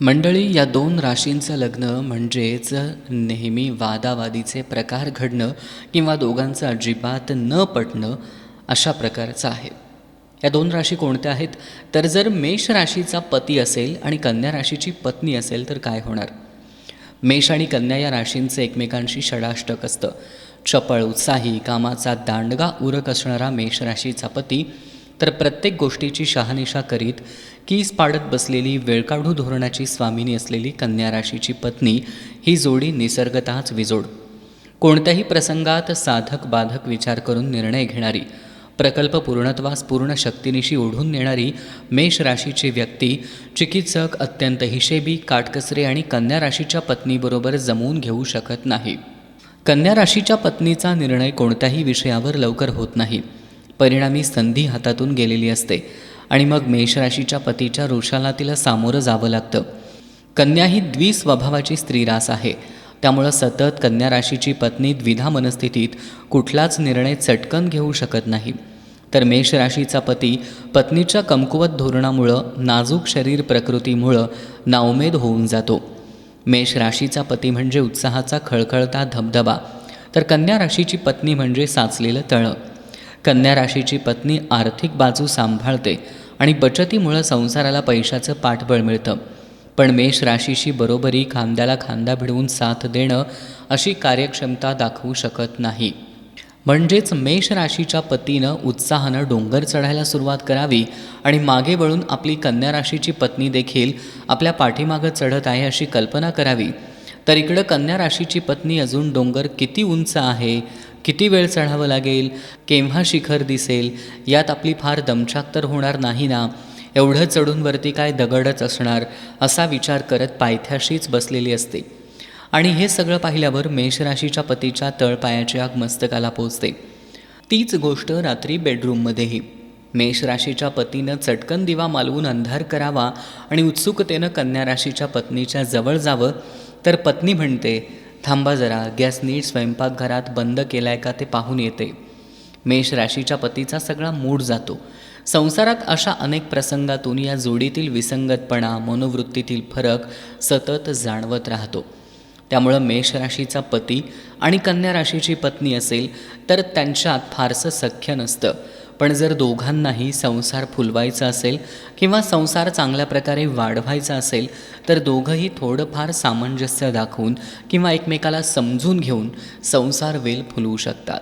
मंडळी या दोन राशींचं लग्न म्हणजेच नेहमी वादावादीचे प्रकार घडणं किंवा दोघांचं अजिबात न पटणं अशा प्रकारचं आहे. या दोन राशी कोणत्या आहेत? तर जर मेष राशीचा पती असेल आणि कन्या राशीची पत्नी असेल तर काय होणार? मेष आणि कन्या या राशींचं एकमेकांशी षडाष्टक असतं. चपळ उत्साही कामाचा दांडगा उरक असणारा मेष राशीचा पती तर प्रत्येक गोष्टीची शहानिशा करीत कीस पाडत बसलेली वेळकाढू धोरणाची स्वामिनी असलेली कन्या राशीची पत्नी ही जोडी निसर्गतःच विजोड. कोणत्याही प्रसंगात साधक बाधक विचार करून निर्णय घेणारी प्रकल्प पूर्णत्वास पूर्ण शक्तीनिशी ओढून नेणारी मेष राशीची व्यक्ती चिकित्सक अत्यंत हिशेबी काटकसरे आणि कन्या राशीच्या पत्नीबरोबर जमवून घेऊ शकत नाही. कन्या राशीच्या पत्नीचा निर्णय कोणत्याही विषयावर लवकर होत नाही. परिणामी संधी हातातून गेलेली असते आणि मग मेषराशीच्या पतीच्या रोषाला तिला सामोरं जावं लागतं. कन्या ही द्विस्वभावाची स्त्रीरास आहे. त्यामुळं सतत कन्या राशीची पत्नी द्विधा मनस्थितीत कुठलाच निर्णय चटकन घेऊ शकत नाही. तर मेष राशीचा पती पत्नीच्या कमकुवत धोरणामुळं नाजूक शरीर प्रकृतीमुळं नाउमेद होऊन जातो. मेष राशीचा पती म्हणजे उत्साहाचा खळखळता धबधबा. तर कन्या राशीची पत्नी म्हणजे साचलेलं तळं. कन्या राशीची पत्नी आर्थिक बाजू सांभाळते आणि बचतीमुळं संसाराला पैशाचं पाठबळ मिळतं. पण मेष राशीशी बरोबरी खांद्याला खांदा भिडवून साथ देणं अशी कार्यक्षमता दाखवू शकत नाही. म्हणजेच मेष राशीच्या पतीनं उत्साहानं डोंगर चढायला सुरुवात करावी आणि मागे वळून आपली कन्या राशीची पत्नी देखील आपल्या पाठीमागं चढत आहे अशी कल्पना करावी. तर इकडं कन्या राशीची पत्नी अजून डोंगर किती उंच आहे किती वेळ चढावं लागेल केव्हा शिखर दिसेल यात आपली फार दमछाक तर होणार नाही ना? एवढं चढून वरती काय दगडच असणार असा विचार करत पायथ्याशीच बसलेली असते. आणि हे सगळं पाहिल्यावर मेषराशीच्या पतीच्या तळपायाची आग मस्तकाला पोचते. तीच गोष्ट रात्री बेडरूममध्येही. मेष राशीच्या पतीनं चटकन दिवा मालवून अंधार करावा आणि उत्सुकतेनं कन्या राशीच्या पत्नीच्या जवळ जावं तर पत्नी म्हणते थांबा जरा गॅस नीट स्वयंपाकघरात बंद केलाय का ते पाहून येते. मेष राशीच्या पतीचा सगळा मूड जातो. संसारात अशा अनेक प्रसंगातून या जोडीतील विसंगतपणा मनोवृत्तीतील फरक सतत जाणवत राहतो. त्यामुळं मेष राशीचा पती आणि कन्या राशीची पत्नी असेल तर त्यांच्यात फारसं सख्य नसतं. पण जर दोघांनाही संसार फुलवायचा असेल किंवा संसार चांगल्या प्रकारे वाढवायचा असेल तर दोघंही थोडंफार सामंजस्य दाखवून किंवा एकमेकाला समजून घेऊन संसार वेल फुलवू शकतात.